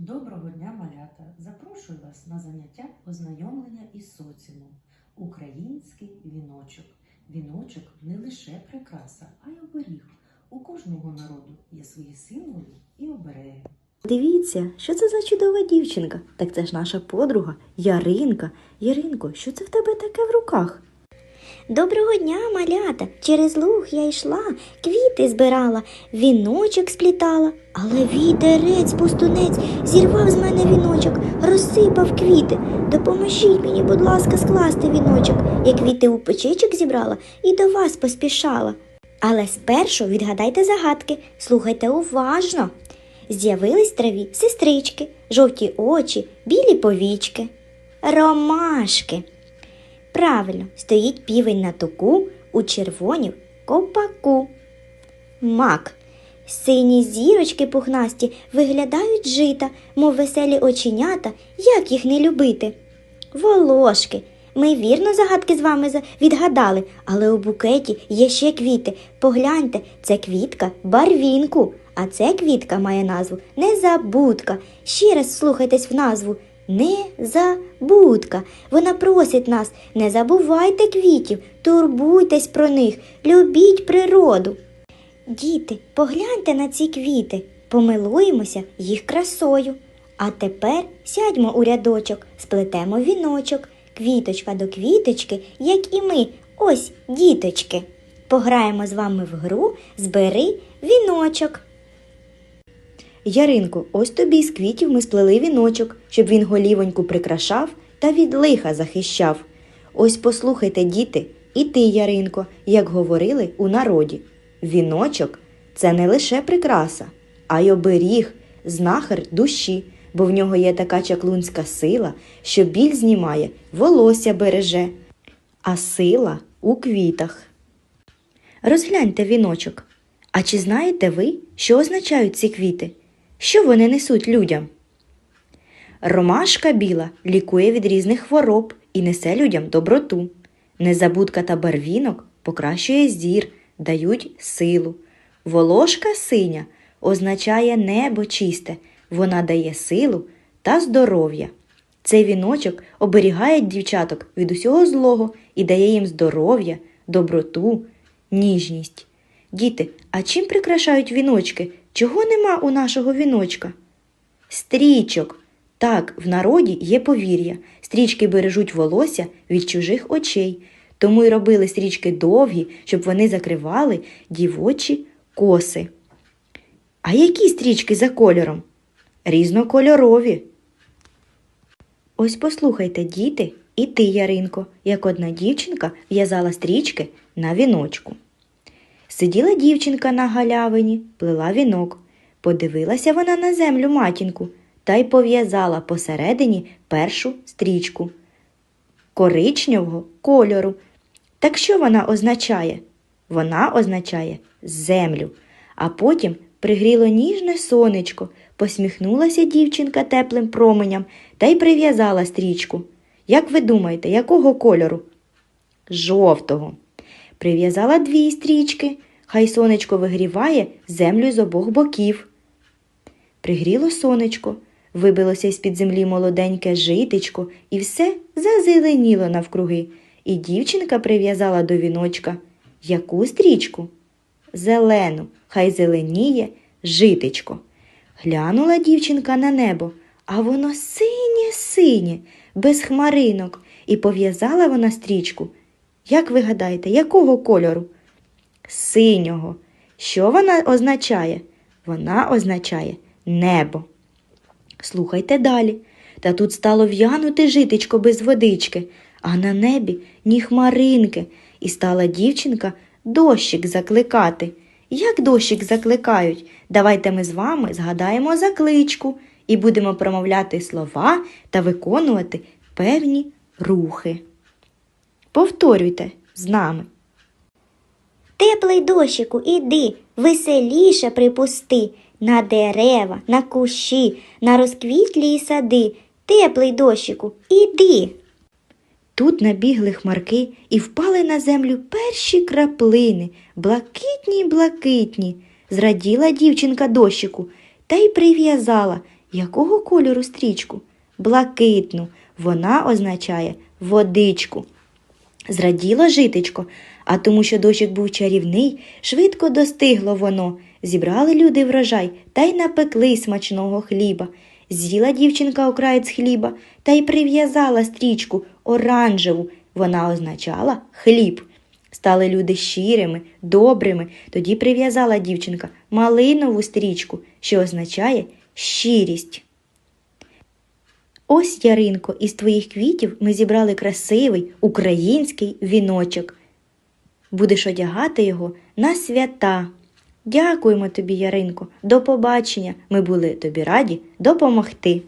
Доброго дня, малята! Запрошую вас на заняття ознайомлення із соціумом. Український віночок. Віночок не лише прикраса, а й оберіг. У кожного народу є свої символи і обереги. Дивіться, що це за чудова дівчинка. Так це ж наша подруга Яринка. Яринко, що це в тебе таке в руках? Доброго дня, малята. Через луг я йшла, квіти збирала, віночок сплітала, але вітерець пустунець зірвав з мене віночок, розсипав квіти. Допоможіть мені, будь ласка, скласти віночок. Я квіти у печечок зібрала і до вас поспішала. Але спершу відгадайте загадки, слухайте уважно. З'явились траві сестрички, жовті очі, білі повічки, ромашки. Правильно, стоїть півень на току у червонім копаку. Мак. Сині зірочки пухнасті виглядають жита, мов веселі оченята, як їх не любити. Волошки. Ми вірно загадки з вами відгадали, але у букеті є ще квіти. Погляньте, це квітка барвінку, а це квітка має назву незабудка. Ще раз слухайтесь в назву Незабудка. Вона просить нас, не забувайте квітів, турбуйтесь про них, любіть природу. Діти, погляньте на ці квіти, помилуємося їх красою. А тепер сядьмо у рядочок, сплетемо віночок, квіточка до квіточки, як і ми, ось діточки. Пограємо з вами в гру Збери віночок. Яринко, ось тобі з квітів ми сплели віночок, щоб він голівоньку прикрашав та від лиха захищав. Ось послухайте, діти, і ти, Яринко, як говорили у народі. Віночок це не лише прикраса, а й оберіг, знахар душі, бо в нього є така чаклунська сила, що біль знімає, волосся береже, а сила у квітах. Розгляньте віночок. А чи знаєте ви, що означають ці квіти? Що вони несуть людям? Ромашка біла лікує від різних хвороб і несе людям доброту. Незабудка та барвінок покращує зір, дають силу. Волошка синя означає небо чисте, вона дає силу та здоров'я. Цей віночок оберігає дівчаток від усього злого і дає їм здоров'я, доброту, ніжність. Діти, а чим прикрашають віночки? Чого нема у нашого віночка? Стрічок. Так, в народі є повір'я. Стрічки бережуть волосся від чужих очей, тому й робили стрічки довгі, щоб вони закривали дівочі коси. А які стрічки за кольором? Різнокольорові. Ось послухайте, діти, і ти, Яринко, як одна дівчинка в'язала стрічки на віночку. Сиділа дівчинка на галявині, плела вінок. Подивилася вона на землю матінку та й пов'язала посередині першу стрічку коричневого кольору. Так що вона означає? Вона означає землю. А потім пригріло ніжне сонечко, посміхнулася дівчинка теплим променям та й прив'язала стрічку. Як ви думаєте, якого кольору? Жовтого. Прив'язала дві стрічки, хай сонечко вигріває землю з обох боків. Пригріло сонечко, вибилося з-під землі молоденьке житечко, і все зазеленіло навкруги. І дівчинка прив'язала до віночка яку стрічку? Зелену, хай зеленіє житечко. Глянула дівчинка на небо, а воно синє-синє, без хмаринок, і пов'язала вона стрічку. Як ви гадаєте, якого кольору? Синього. Що вона означає? Вона означає небо. Слухайте далі. Та тут стало в'янути житечко без водички, а на небі ні хмаринки, і стала дівчинка дощик закликати. Як дощик закликають? Давайте ми з вами згадаємо закличку і будемо промовляти слова та виконувати певні рухи. Повторюйте з нами. Теплий дощику, іди, веселіше припусти, на дерева, на кущі, на розквітлі сади. Теплий дощику, іди. Тут набігли хмарки і впали на землю перші краплини, блакитні блакитні. Зраділа дівчинка дощику та й прив'язала Якого кольору стрічку? Блакитну. Вона означає водичку. Зраділо житечко, а тому, що дощик був чарівний, швидко достигло воно. Зібрали люди врожай та й напекли смачного хліба. З'їла дівчинка окраєць хліба та й прив'язала стрічку оранжеву. Вона означала хліб. Стали люди щирими, добрими. Тоді прив'язала дівчинка малинову стрічку, що означає щирість. Ось, Яринко, із твоїх квітів ми зібрали красивий український віночок. Будеш одягати його на свята. Дякуємо тобі, Яринко. До побачення. Ми були тобі раді допомогти.